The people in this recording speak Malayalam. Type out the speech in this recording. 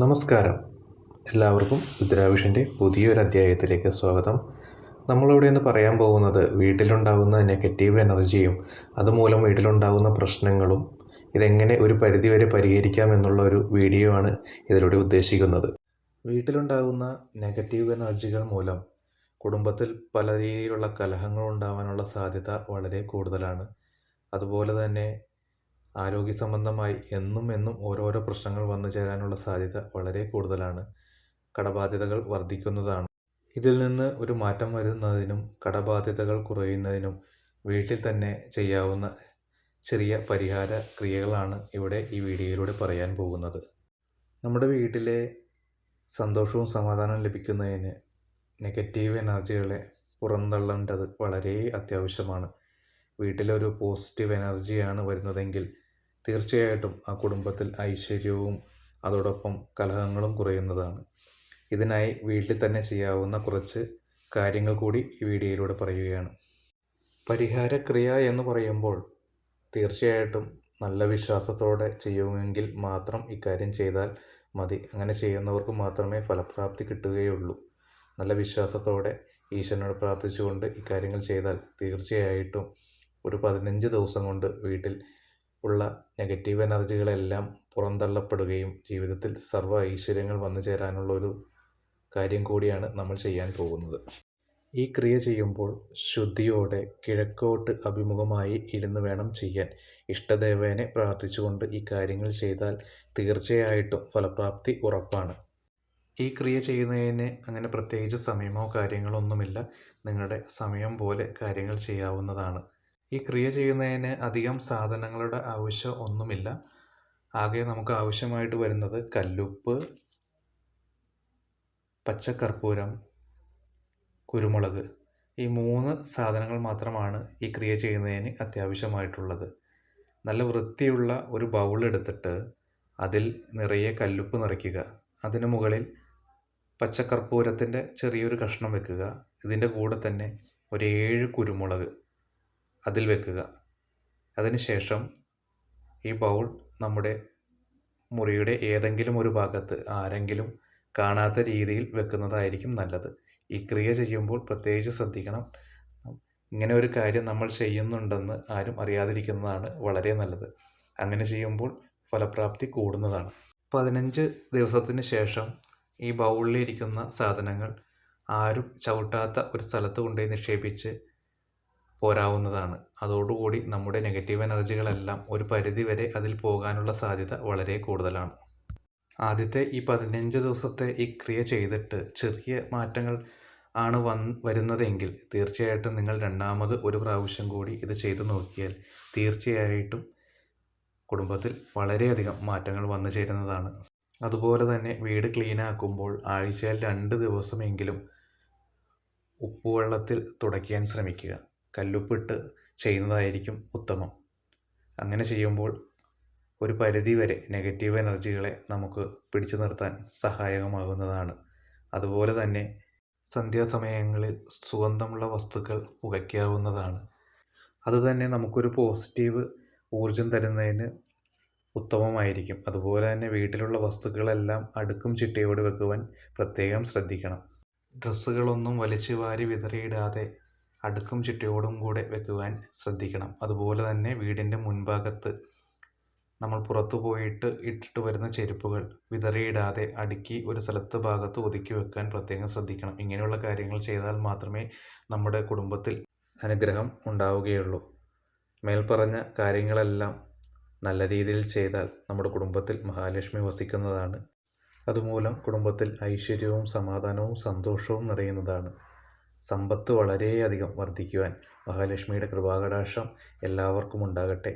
നമസ്കാരം. എല്ലാവർക്കും രുദ്രാവിഷന്റെ പുതിയൊരു അധ്യായത്തിലേക്ക് സ്വാഗതം. നമ്മളിവിടെ ഇന്ന് പറയാൻ പോകുന്നത് വീട്ടിലുണ്ടാകുന്ന നെഗറ്റീവ് എനർജിയും അതുമൂലം വീട്ടിലുണ്ടാകുന്ന പ്രശ്നങ്ങളും ഇതെങ്ങനെ ഒരു പരിധിവരെ പരിഹരിക്കാം എന്നുള്ള ഒരു വീഡിയോ ആണ് ഇതിലൂടെ ഉദ്ദേശിക്കുന്നത്. വീട്ടിലുണ്ടാകുന്ന നെഗറ്റീവ് എനർജികൾ മൂലം കുടുംബത്തിൽ പല രീതിയിലുള്ള കലഹങ്ങൾ ഉണ്ടാവാനുള്ള സാധ്യത വളരെ കൂടുതലാണ്. അതുപോലെ തന്നെ ആരോഗ്യ സംബന്ധമായി എന്നും എന്നും ഓരോരോ പ്രശ്നങ്ങൾ വന്നു ചേരാനുള്ള സാധ്യത വളരെ കൂടുതലാണ്. കടബാധ്യതകൾ വർദ്ധിക്കുന്നതാണ്. ഇതിൽ നിന്ന് ഒരു മാറ്റം വരുന്നതിനും കടബാധ്യതകൾ കുറയുന്നതിനും വീട്ടിൽ തന്നെ ചെയ്യാവുന്ന ചെറിയ പരിഹാര ക്രിയകളാണ് ഇവിടെ ഈ വീഡിയോയിലൂടെ പറയാൻ പോകുന്നത്. നമ്മുടെ വീട്ടിലെ സന്തോഷവും സമാധാനവും ലഭിക്കുന്നതിന് നെഗറ്റീവ് എനർജികളെ പുറന്തള്ളേണ്ടത് വളരെ അത്യാവശ്യമാണ്. വീട്ടിലൊരു പോസിറ്റീവ് എനർജിയാണ് വരുന്നതെങ്കിൽ തീർച്ചയായിട്ടും ആ കുടുംബത്തിൽ ഐശ്വര്യവും അതോടൊപ്പം കലഹങ്ങളും കുറയുന്നതാണ്. ഇതിനായി വീട്ടിൽ തന്നെ ചെയ്യാവുന്ന കുറച്ച് കാര്യങ്ങൾ കൂടി ഈ വീഡിയോയിലൂടെ പറയുകയാണ്. പരിഹാരക്രിയ എന്ന് പറയുമ്പോൾ തീർച്ചയായിട്ടും നല്ല വിശ്വാസത്തോടെ ചെയ്യുമെങ്കിൽ മാത്രം ഇക്കാര്യം ചെയ്താൽ മതി. അങ്ങനെ ചെയ്യുന്നവർക്ക് മാത്രമേ ഫലപ്രാപ്തി കിട്ടുകയുള്ളൂ. നല്ല വിശ്വാസത്തോടെ ഈശ്വരനോട് പ്രാർത്ഥിച്ചുകൊണ്ട് ഇക്കാര്യങ്ങൾ ചെയ്താൽ തീർച്ചയായിട്ടും ഒരു പതിനഞ്ച് ദിവസം കൊണ്ട് വീട്ടിൽ ഉള്ള നെഗറ്റീവ് എനർജികളെല്ലാം പുറന്തള്ളപ്പെടുകയും ജീവിതത്തിൽ സർവ ഐശ്വര്യങ്ങൾ വന്നു ചേരാനുള്ള ഒരു കാര്യം കൂടിയാണ് നമ്മൾ ചെയ്യാൻ പോകുന്നത്. ഈ ക്രിയ ചെയ്യുമ്പോൾ ശുദ്ധിയോടെ കിഴക്കോട്ട് അഭിമുഖമായി ഇരുന്ന് വേണം ചെയ്യാൻ. ഇഷ്ടദേവനെ പ്രാർത്ഥിച്ചുകൊണ്ട് ഈ കാര്യങ്ങൾ ചെയ്താൽ തീർച്ചയായിട്ടും ഫലപ്രാപ്തി ഉറപ്പാണ്. ഈ ക്രിയ ചെയ്യുന്നതിന് അങ്ങനെ പ്രത്യേകിച്ച് സമയമോ കാര്യങ്ങളോ ഒന്നുമില്ല. നിങ്ങളുടെ സമയം പോലെ കാര്യങ്ങൾ ചെയ്യാവുന്നതാണ്. ഈ ക്രിയ ചെയ്യുന്നതിന് അധികം സാധനങ്ങളുടെ ആവശ്യം ഒന്നുമില്ല. ആകെ നമുക്ക് ആവശ്യമായിട്ട് വരുന്നത് കല്ലുപ്പ് പച്ചക്കർപ്പൂരം കുരുമുളക്. ഈ മൂന്ന് സാധനങ്ങൾ മാത്രമാണ് ഈ ക്രിയ ചെയ്യുന്നതിന് അത്യാവശ്യമായിട്ടുള്ളത്. നല്ല വൃത്തിയുള്ള ഒരു ബൗൾ എടുത്തിട്ട് അതിൽ നിറയെ കല്ലുപ്പ് നിറയ്ക്കുക. അതിന് മുകളിൽ പച്ചക്കർപ്പൂരത്തിന്റെ ചെറിയൊരു കഷ്ണം വെക്കുക. ഇതിന്റെ കൂടെ തന്നെ ഒരു ഏഴ് കുരുമുളക്. അതിൽ വെക്കുക. അതിനുശേഷം ഈ ബൗൾ നമ്മുടെ മുറിയുടെ ഏതെങ്കിലും ഒരു ഭാഗത്ത് ആരെങ്കിലും കാണാത്ത രീതിയിൽ വെക്കുന്നതായിരിക്കും നല്ലത്. ഈ ക്രിയ ചെയ്യുമ്പോൾ പ്രത്യേകിച്ച് ശ്രദ്ധിക്കണം. ഇങ്ങനെ ഒരു കാര്യം നമ്മൾ ചെയ്യുന്നുണ്ടെന്ന് ആരും അറിയാതിരിക്കുന്നതാണ് വളരെ നല്ലത്. അങ്ങനെ ചെയ്യുമ്പോൾ ഫലപ്രാപ്തി കൂടുന്നതാണ്. പതിനഞ്ച് ദിവസത്തിന് ശേഷം ഈ ബൗളിലിരിക്കുന്ന സാധനങ്ങൾ ആരും ചവിട്ടാത്ത ഒരു സ്ഥലത്ത് കൊണ്ടുപോയി നിക്ഷേപിച്ച് പോരാവുന്നതാണ്. അതോടുകൂടി നമ്മുടെ നെഗറ്റീവ് എനർജികളെല്ലാം ഒരു പരിധിവരെ അതിൽ പോകാനുള്ള സാധ്യത വളരെ കൂടുതലാണ്. ആദ്യത്തെ ഈ പതിനഞ്ച് ദിവസത്തെ ഈ ക്രിയ ചെയ്തിട്ട് ചെറിയ മാറ്റങ്ങൾ ആണ് വന്ന് വരുന്നതെങ്കിൽ തീർച്ചയായിട്ടും നിങ്ങൾ രണ്ടാമത് ഒരു പ്രാവശ്യം കൂടി ഇത് ചെയ്തു നോക്കിയാൽ തീർച്ചയായിട്ടും കുടുംബത്തിൽ വളരെയധികം മാറ്റങ്ങൾ വന്നു ചേരുന്നതാണ്. അതുപോലെ തന്നെ വീട് ക്ലീൻ ആക്കുമ്പോൾ ആഴ്ചയിൽ രണ്ട് ദിവസമെങ്കിലും ഉപ്പുവെള്ളത്തിൽ തുടയ്ക്കാൻ ശ്രമിക്കുക. കല്ലുപ്പിട്ട് ചെയ്യുന്നതായിരിക്കും ഉത്തമം. അങ്ങനെ ചെയ്യുമ്പോൾ ഒരു പരിധി വരെ നെഗറ്റീവ് എനർജികളെ നമുക്ക് പിടിച്ചു നിർത്താൻ സഹായകമാകുന്നതാണ്. അതുപോലെ തന്നെ സന്ധ്യാസമയങ്ങളിൽ സുഗന്ധമുള്ള വസ്തുക്കൾ പുകയ്ക്കാവുന്നതാണ്. അതുതന്നെ നമുക്കൊരു പോസിറ്റീവ് ഊർജം തരുന്നതിന് ഉത്തമമായിരിക്കും. അതുപോലെ തന്നെ വീട്ടിലുള്ള വസ്തുക്കളെല്ലാം അടുക്കും ചിട്ടയോടെ വെക്കുവാൻ പ്രത്യേകം ശ്രദ്ധിക്കണം. ഡ്രസ്സുകളൊന്നും വലിച്ചു വാരി വിതറിയിടാതെ അടുക്കും ചിട്ടയോടും കൂടെ വെക്കുവാൻ ശ്രദ്ധിക്കണം. അതുപോലെ തന്നെ വീടിന്റെ മുൻഭാഗത്ത് നമ്മൾ പുറത്തു പോയിട്ട് ഇട്ടിട്ട് വരുന്ന ചെരുപ്പുകൾ വിതറിയിടാതെ അടുക്കി ഒരു സ്ഥലത്ത് ഭാഗത്ത് ഒതുക്കി വെക്കാൻ പ്രത്യേകം ശ്രദ്ധിക്കണം. ഇങ്ങനെയുള്ള കാര്യങ്ങൾ ചെയ്താൽ മാത്രമേ നമ്മുടെ കുടുംബത്തിൽ അനുഗ്രഹം ഉണ്ടാവുകയുള്ളൂ. മേൽപ്പറഞ്ഞ കാര്യങ്ങളെല്ലാം നല്ല രീതിയിൽ ചെയ്താൽ നമ്മുടെ കുടുംബത്തിൽ മഹാലക്ഷ്മി വസിക്കുന്നതാണ്. അതുമൂലം കുടുംബത്തിൽ ഐശ്വര്യവും സമാധാനവും സന്തോഷവും നിറയുന്നതാണ്. സമ്പത്ത് വളരെയധികം വർദ്ധിക്കുവാൻ മഹാലക്ഷ്മിയുടെ കൃപാകടാക്ഷം എല്ലാവർക്കും ഉണ്ടാകട്ടെ.